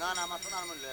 না না আমার সোনার মূল্য